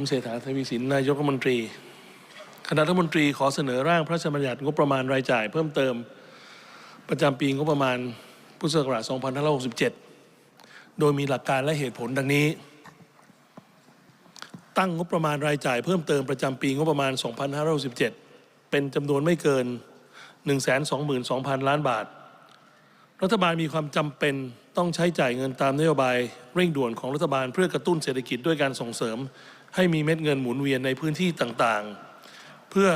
ผมเศรษฐาทวีสินนายกรัฐมนตรี คณะรัฐมนตรีขอเสนอร่างพระราชบัญญัติงบประมาณรายจ่าย เพิ่มเติมประจำปีงบประมาณพุทธศักราช2567 โดยมีหลักการและเหตุผลดังนี้ ตั้งงบประมาณรายจ่ายเพิ่มเติมประจำปีงบประมาณ 2567 เป็นจำนวนไม่เกิน 122,000 ล้านบาท รัฐบาลมีความจำเป็นต้องใช้จ่ายเงินตามนโยบายเร่งด่วนของรัฐบาลเพื่อกระตุ้นเศรษฐกิจด้วยการส่งเสริม ให้มีเม็ดเงินหมุนเวียนในพื้นที่ต่างๆ เพื่อ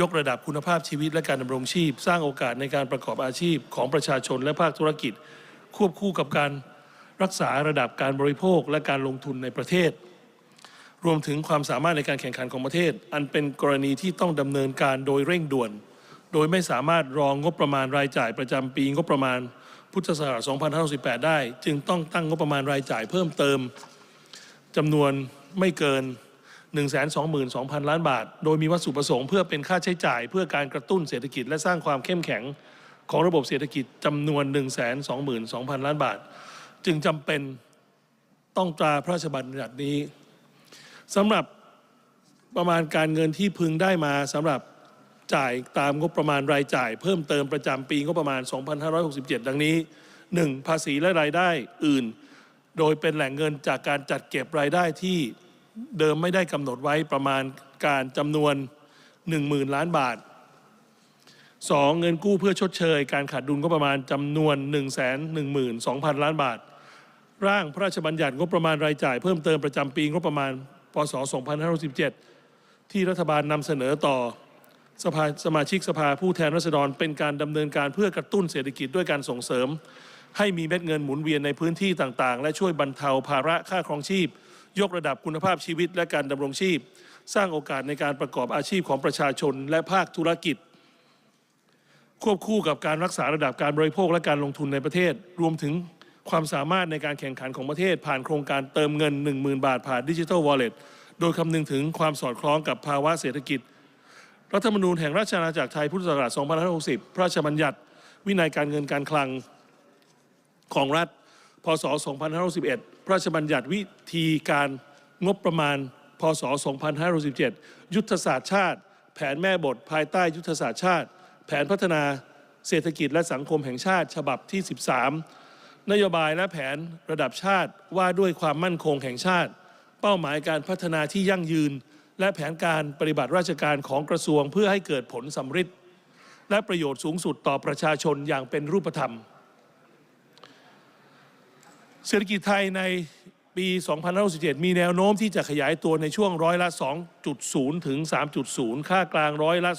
ยกระดับคุณภาพชีวิตและการดำรงชีพ สร้างโอกาสในการประกอบอาชีพของประชาชนและภาคธุรกิจ ควบคู่กับการรักษาระดับการบริโภคและการลงทุนในประเทศ รวมถึงความสามารถในการแข่งขันของประเทศ อันเป็นกรณีที่ต้องดำเนินการโดยเร่งด่วน โดยไม่สามารถรองงบประมาณรายจ่ายประจำปีงบประมาณ พุทธศักราช2568ได้ จึงต้องตั้งงบประมาณรายจ่ายเพิ่มเติมจำนวนไม่เกิน 122,000 ล้านบาท โดยมีวัตถุประสงค์เพื่อเป็นค่าใช้จ่าย เพื่อการกระตุ้นเศรษฐกิจและสร้างความเข้มแข็งของระบบเศรษฐกิจจำนวน 122,000 ล้านบาท จึงจำเป็นต้องตราพระราชบัญญัตินี้สำหรับประมาณการเงินที่พึงได้มาสำหรับจ่ายตามงบประมาณรายจ่าย เพิ่มเติมประจำปีงบประมาณ 2567 ดังนี้ 1. ภาษีและรายได้อื่น โดยเป็นแหล่งเงินจากการจัดเก็บรายได้ที่ เดิมไม่ได้กำหนดไว้ประมาณการจำนวน 10,000 ล้านบาท 2. เงินกู้เพื่อชดเชย การขาดดุลก็ประมาณจำนวน 112,000 ล้านบาท ร่างพระราชบัญญัติงบประมาณรายจ่ายเพิ่มเติมประจำปีงบประมาณพศ 2567 ที่รัฐบาลนำเสนอต่อสภาสมาชิกสภาผู้แทนราษฎร เป็นการดำเนินการเพื่อกระตุ้นเศรษฐกิจด้วยการส่งเสริม ให้มีเม็ดเงินหมุนเวียนในพื้นที่ต่างๆ และช่วยบรรเทาภาระค่าครองชีพ ยกระดับคุณภาพชีวิตและการดำรงชีพ สร้างโอกาสในการประกอบอาชีพของประชาชนและภาคธุรกิจ ควบคู่กับการรักษาระดับการบริโภคและการลงทุนในประเทศ รวมถึงความสามารถในการแข่งขันของประเทศ ผ่านโครงการเติมเงิน 10,000 บาทผ่านดิจิทัลวอลเล็ตโดยคำนึงถึงความสอดคล้องกับภาวะเศรษฐกิจ รัฐธรรมนูญแห่งราชอาณาจักรไทยพุทธศักราช 2560 พระราชบัญญัติ วินัยการเงินการคลังของรัฐ พศ 2561 พระราชบัญญัติวิธีการงบประมาณ พศ 2567ยุทธศาสตร์ชาติ แผนแม่บทภายใต้ยุทธศาสตร์ชาติ แผนพัฒนาเศรษฐกิจและสังคมแห่งชาติ ฉบับที่ 13 นโยบายและแผนระดับชาติว่าด้วยความมั่นคงแห่งชาติ เป้าหมายการพัฒนาที่ยั่งยืน และแผนการปฏิบัติราชการของกระทรวงเพื่อให้เกิดผลสำฤทธิ์และประโยชน์สูงสุดต่อประชาชนอย่างเป็นรูปธรรม เศรษฐกิจไทยในปี 2567 มีแนวโน้มที่จะขยายตัวในช่วงร้อยละ 2.0 ถึง 3.0 ค่ากลางร้อยละ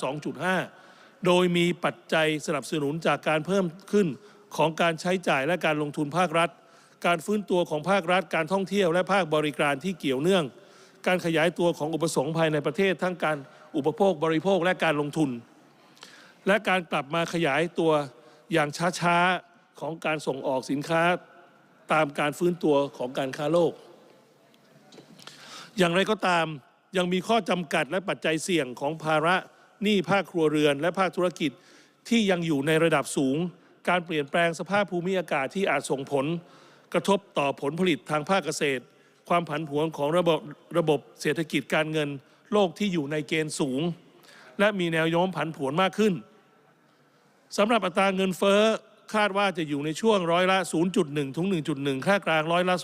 2.5 โดยมีปัจจัยสนับสนุนจากการเพิ่มขึ้นของการใช้จ่ายและการลงทุนภาครัฐ การฟื้นตัวของภาครัฐ การท่องเที่ยวและภาคบริการที่เกี่ยวเนื่อง การขยายตัวของอุปสงค์ภายในประเทศ ทั้งการอุปโภคบริโภคและการลงทุน และการกลับมาขยายตัวอย่างช้าๆของการส่งออกสินค้า ตามการฟื้นตัวของการค้าโลก อย่างไรก็ตามยังมีข้อจำกัดและปัจจัยเสี่ยงของภาระหนี้ภาคครัวเรือน และภาคธุรกิจที่ยังอยู่ในระดับสูง การเปลี่ยนแปลงสภาพภูมิอากาศที่อาจส่งผล กระทบต่อผลผลิตทางภาคเกษตร ความผันผวนของระบบระบบเศรษฐกิจการเงิน โลกที่อยู่ในเกณฑ์สูง และมีแนวโน้มผันผวนมากขึ้นสำหรับอัตราเงินเฟ้อ คาดว่าจะอยู่ในช่วงร้อยละ 0.1 ถึง 1.1 ค่ากลางร้อยละ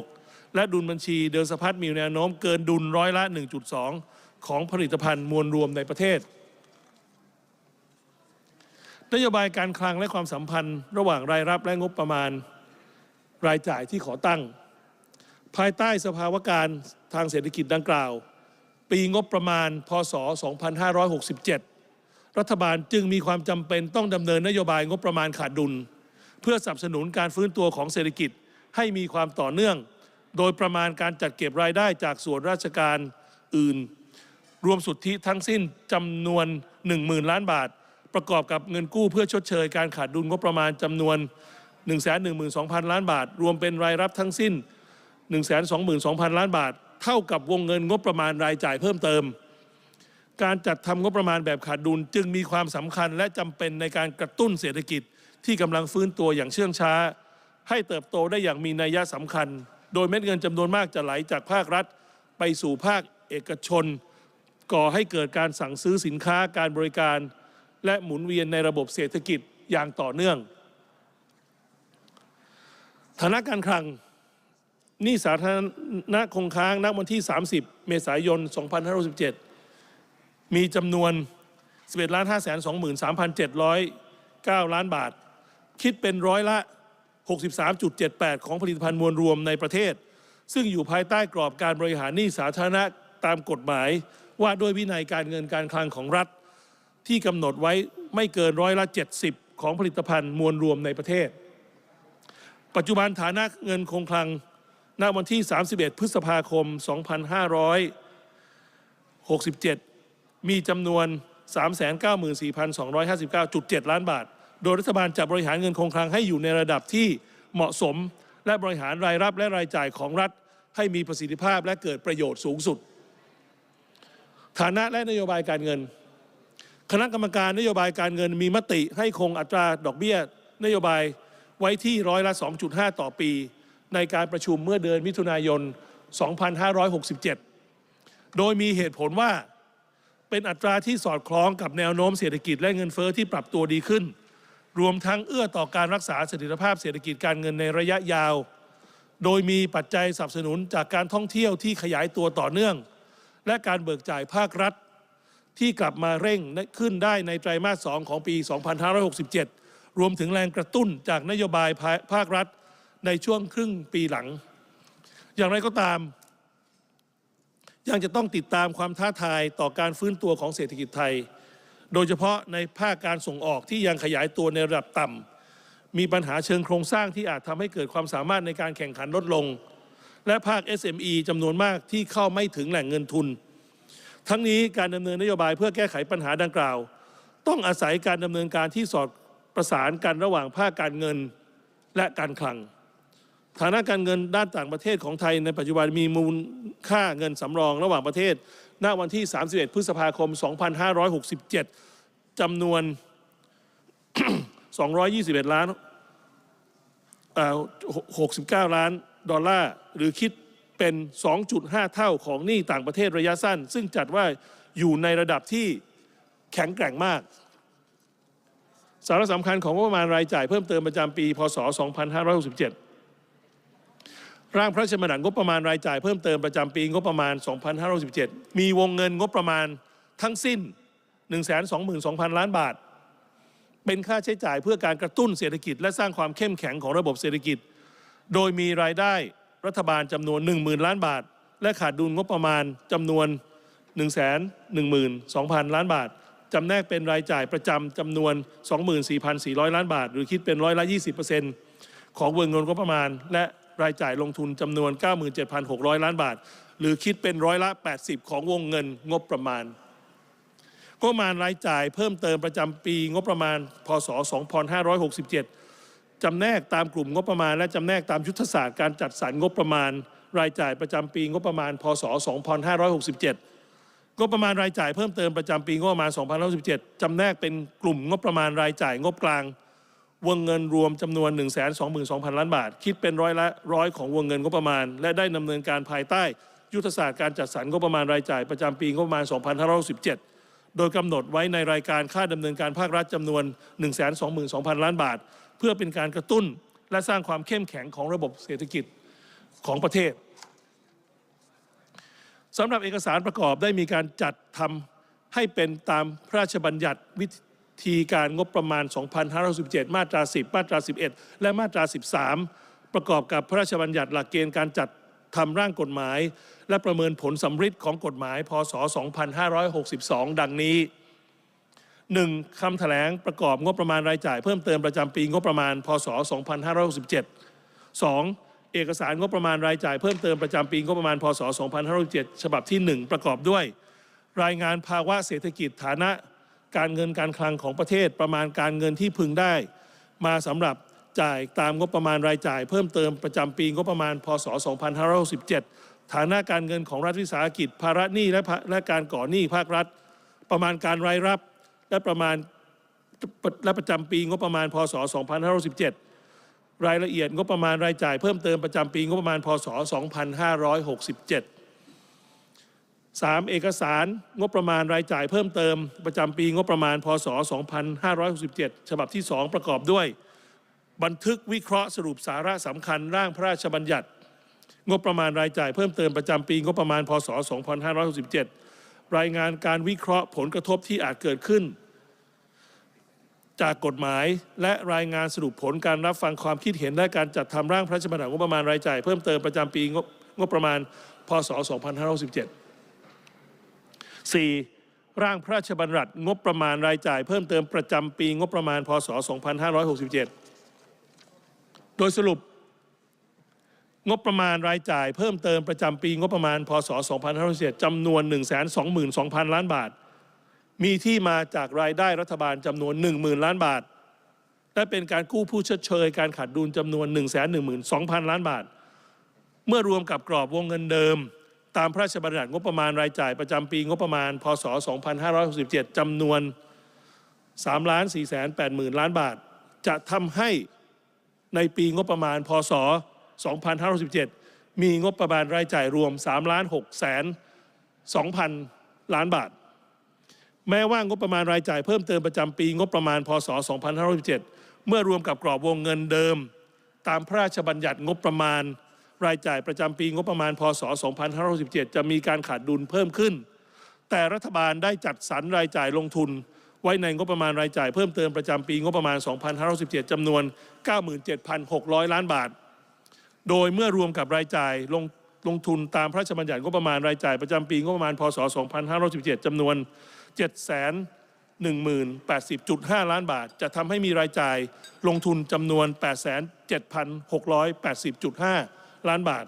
0.6 และดุลบัญชีเดินสะพัดมีแนวโน้มเกินดุลร้อยละ 1.2 ของผลิตภัณฑ์มวลรวมในประเทศ นโยบายการคลังและความสัมพันธ์ ระหว่างรายรับและงบประมาณ รายจ่ายที่ขอตั้ง ภายใต้สภาวะการทางเศรษฐกิจดังกล่าว ปีงบประมาณ พศ 2567 รัฐบาลจึงมีความจำเป็นต้องดำเนินนโยบายงบประมาณขาดดุล เพื่อสนับสนุนการฟื้นตัวของเศรษฐกิจให้มีความต่อเนื่อง โดยประมาณการจัดเก็บรายได้จากส่วนราชการอื่น รวมสุทธิทั้งสิ้นจำนวน 10,000 ล้านบาท ประกอบกับเงินกู้เพื่อชดเชยการขาดดุลงบประมาณจำนวน 112,000 ล้านบาท รวมเป็นรายรับทั้งสิ้น 122,000 ล้านบาท เท่ากับวงเงินงบประมาณรายจ่ายเพิ่มเติม การจัดทำงบประมาณแบบขาดดุลจึงมีความสำคัญและจำเป็นในการกระตุ้นเศรษฐกิจที่กำลังฟื้นตัวอย่างเชื่องช้า ให้เติบโตได้อย่างมีนัยสำคัญ โดยเม็ดเงินจำนวนมากจะไหลจากภาครัฐ ไปสู่ภาคเอกชน ก่อให้เกิดการสั่งซื้อสินค้าการบริการ และหมุนเวียนในระบบเศรษฐกิจอย่างต่อเนื่องฐานะการคลังหนี้สาธารณะคงค้างณวันที่ 30 เมษายน 2567 มีจำนวน 11ล้าน5 2 3 7 0 9 ล้านบาท คิดเป็นร้อยละ 63.78 ของผลิตภัณฑ์มวลรวมในประเทศ ซึ่งอยู่ภายใต้กรอบการบริหารหนี้สาธารณะตามกฎหมาย ว่าด้วยวินัยการเงินการคลังของรัฐ ที่กำหนดไว้ไม่เกินร้อยละ 70 ของผลิตภัณฑ์มวลรวมในประเทศ ปัจจุบันฐานะเงินคงคลังณวันที่ 31 พฤษภาคม 2567 มีจำนวน 394,259.7 ล้านบาท โดยรัฐบาลจะบริหารเงินคงคลังให้อยู่ในระดับที่เหมาะสม และบริหารรายรับและรายจ่ายของรัฐ ให้มีประสิทธิภาพและเกิดประโยชน์สูงสุด ฐานะและนโยบายการเงิน คณะกรรมการนโยบายการเงินมีมติให้คงอัตราดอกเบี้ย นโยบายไว้ที่ร้อยละ 2.5 ต่อปี ในการประชุมเมื่อเดือนมิถุนายน 2567 โดยมีเหตุผลว่า เป็นอัตราที่สอดคล้องกับแนวโน้มเศรษฐกิจและเงินเฟอ้อที่ปรับตัวดีขึ้น รวมทั้งเอื้อต่อการรักษาเสถียรภาพเศรษฐกิจการเงินในระยะยาว โดยมีปัจจัยสนับสนุนจากการท่องเที่ยวที่ขยายตัวต่อเนื่อง และการเบิกจ่ายภาครัฐ ที่กลับมาเร่งขึ้นได้ในไตรมาส 2 ของปี 2567 รวมถึงแรงกระตุ้นจากนโยบายภาครัฐในช่วงครึ่งปีหลัง อย่างไรก็ตาม ยังจะต้องติดตามความท้าทายต่อการฟื้นตัวของเศรษฐกิจไทย โดยเฉพาะในภาคการส่งออกที่ยังขยายตัวในระดับต่ำ มีปัญหาเชิงโครงสร้างที่อาจทำให้เกิดความสามารถในการแข่งขันลดลง และภาค SME จำนวนมากที่เข้าไม่ถึงแหล่งเงินทุน ทั้งนี้การดำเนินนโยบายเพื่อแก้ไขปัญหาดังกล่าว ต้องอาศัยการดำเนินการที่สอดประสานกันระหว่างภาคการเงินและการคลัง ฐานะการเงินด้านต่างประเทศของไทยในปัจจุบันมีมูลค่าเงินสำรองระหว่างประเทศ ณ วันที่ 31 พฤษภาคม 2567 จำนวน 221 ล้าน69 ล้านดอลลาร์ หรือคิดเป็น 2.5 เท่าของหนี้ต่างประเทศระยะสั้น ซึ่งจัดว่าอยู่ในระดับที่แข็งแกร่งมาก สาระสำคัญของงบประมาณรายจ่ายเพิ่มเติมประจำปี พศ 2567 ร่างพระราชบัญญัติงบประมาณรายจ่ายเพิ่มเติมประจำปีงบประมาณ 2567 มีวงเงินงบประมาณทั้งสิ้น 122,000 ล้านบาท เป็นค่าใช้จ่ายเพื่อการกระตุ้นเศรษฐกิจ และสร้างความเข้มแข็งของระบบเศรษฐกิจ โดยมีรายได้รัฐบาลจำนวน 10,000 ล้านบาท และขาดดุลงบประมาณจำนวน 112,000 ล้านบาทจำแนกเป็นรายจ่ายประจำจำนวน 24,400 ล้านบาท หรือคิดเป็นร้อยละ 20%ของวงเงินงบประมาณและ รายจ่ายลงทุนจำนวน 97,600 ล้านบาท หรือคิดเป็นร้อยละ 80 ของวงเงินงบประมาณงบประมาณรายจ่ายเพิ่มเติมประจำปีงบประมาณ พศ 2567 จำแนกตามกลุ่มงบประมาณ และจำแนกตามยุทธศาสตร์การจัดสรรงบประมาณ รายจ่ายประจำปีงบประมาณ พศ 2567 งบประมาณรายจ่ายเพิ่มเติมประจำปีงบประมาณ 2567 จำแนกเป็นกลุ่มงบประมาณรายจ่ายงบกลาง วงเงินรวมจำนวน 122,000 ล้านบาท คิดเป็นร้อยละร้อยของวงเงินงบประมาณ และได้ดำเนินการภายใต้ ยุทธศาสตร์การจัดสรรงบประมาณรายจ่ายประจำปีงบประมาณ 2567 โดยกำหนดไว้ในรายการค่าดำเนินการภาครัฐจำนวน 122,000ล้านบาท เพื่อเป็นการกระตุ้นและสร้างความเข้มแข็งของระบบเศรษฐกิจของประเทศสำหรับเอกสารประกอบได้มีการจัดทำให้เป็นตามพระราชบัญญัติ วิธีการงบประมาณ 2567 มาตรา 10 มาตรา 11 และมาตรา 13 ประกอบกับพระราชบัญญัติหลักเกณฑ์การจัดทำร่างกฎหมาย และประเมินผลสำฤทธิ์ของกฎหมาย พศ 2562 ดังนี้ 1. คำแถลงประกอบงบประมาณรายจ่าย เพิ่มเติมประจำปีงบประมาณ พศ 2567 2. เอกสารงบประมาณรายจ่ายเพิ่มเติมประจำปีงบประมาณ พศ 2567 ฉบับที่ 1 ประกอบด้วย รายงานภาวะเศรษฐกิจฐานะ การเงินการคลังของประเทศประมาณการเงินที่พึงได้ มาสำหรับจ่ายตามงบประมาณรายจ่าย เพิ่มเติมประจำปีงบประมาณพศ 2567 ฐานะการเงินของรัฐวิสาหกิจ ภาระหนี้และและการก่อหนี้ภาครัฐ ประมาณการรายรับและประมาณและประจำปีงบประมาณพศ 2567 รายละเอียดงบประมาณรายจ่าย เพิ่มเติมประจำปีงบประมาณพศ 2567 3. เอกสารงบประมาณรายจ่ายเพิ่มเติม ประจำปีงบประมาณพศ 2567 ฉบับที่ 2 ประกอบด้วย บันทึกวิเคราะห์สรุปสาระสำคัญร่างพระราชบัญญัติ งบประมาณรายจ่ายเพิ่มเติมประจำปีงบประมาณพศ 2567 รายงานการวิเคราะห์ผลกระทบที่อาจเกิดขึ้น จากกฎหมายและรายงานสรุปผลการรับฟังความคิดเห็นและการจัดทำร่างพระราชบัญญัติงบประมาณรายจ่ายเพิ่มเติมประจำปีงบงบประมาณพศ 2567 4. ร่างพระราชบัญญัติงบประมาณรายจ่าย เพิ่มเติมประจำปีงบประมาณพศ 2567 โดยสรุป งบประมาณรายจ่าย เพิ่มเติมประจำปีงบประมาณพศ 2567จำนวน 122,000 ล้านบาท มีที่มาจากรายได้รัฐบาลจำนวน 10,000 ล้านบาทและเป็นการกู้ผู้ชดเชย การขาดดุลจำนวน 112,000 ล้านบาท เมื่อรวมกับกรอบวงเงินเดิม ตามพระราชบัญญัติงบประมาณรายจ่ายประจำปีงบประมาณ พศ 2567จำนวน3 4 8 0 0 0 0ล้านบาท จะทำให้ในปีงบประมาณ พศ 2567 มีงบประมาณรายจ่ายรวม3 6แสน2,000ล้านบาท แม้ว่างบประมาณรายจ่ายเพิ่มเติมประจำปีงบประมาณ พศ 2567 เมื่อรวมกับกรอบวงเงินเดิม ตามพระราชบัญญัติงบประมาณ รายจ่ายประจำปีงบประมาณพศ 2567 จะมีการขาดดุลเพิ่มขึ้น แต่รัฐบาลได้จัดสรรรายจ่ายลงทุน ไว้ในงบประมาณรายจ่ายเพิ่มเติมประจำปีงบประมาณ 2567 จำนวน 97,600 ล้านบาท โดยเมื่อรวมกับรายจ่ายลงลงทุนตามพระราชบัญญัติงบประมาณรายจ่ายประจำปีงบประมาณพศ 2517จำนวน 7,1080.5 ล้านบาท จะทำให้มีรายจ่ายลงทุนจำนวน 87,680.5 ล้านบาท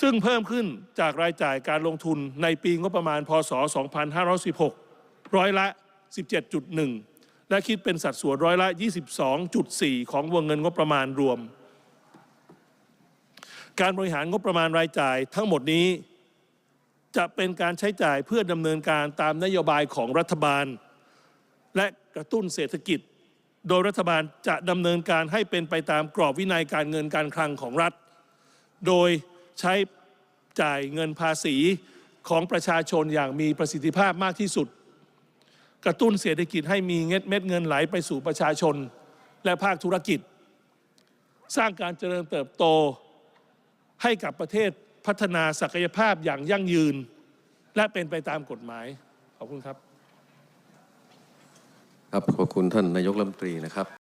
ซึ่งเพิ่มขึ้นจากรายจ่ายการลงทุนในปีงบประมาณพศ 2516 ร้อยละ 17.1 และคิดเป็นสัดส่วนร้อยละ 22.4 ของวงเงินงบประมาณรวม การบริหารงบประมาณรายจ่ายทั้งหมดนี้ จะเป็นการใช้จ่ายเพื่อดำเนินการตามนโยบายของรัฐบาล และกระตุ้นเศรษฐกิจ โดยรัฐบาลจะดำเนินการให้เป็นไปตามกรอบวินัยการเงินการคลังของรัฐ โดยใช้จ่ายเงินภาษีของประชาชนอย่างมีประสิทธิภาพมากที่สุด กระตุ้นเศรษฐกิจให้มีเม็ดเงินไหลไปสู่ประชาชน และภาคธุรกิจ สร้างการเจริญเติบโต ให้กับประเทศพัฒนาศักยภาพอย่างยั่งยืน และเป็นไปตามกฎหมาย ขอบคุณครับ ครับขอบคุณท่านนายกรัฐมนตรีนะครับ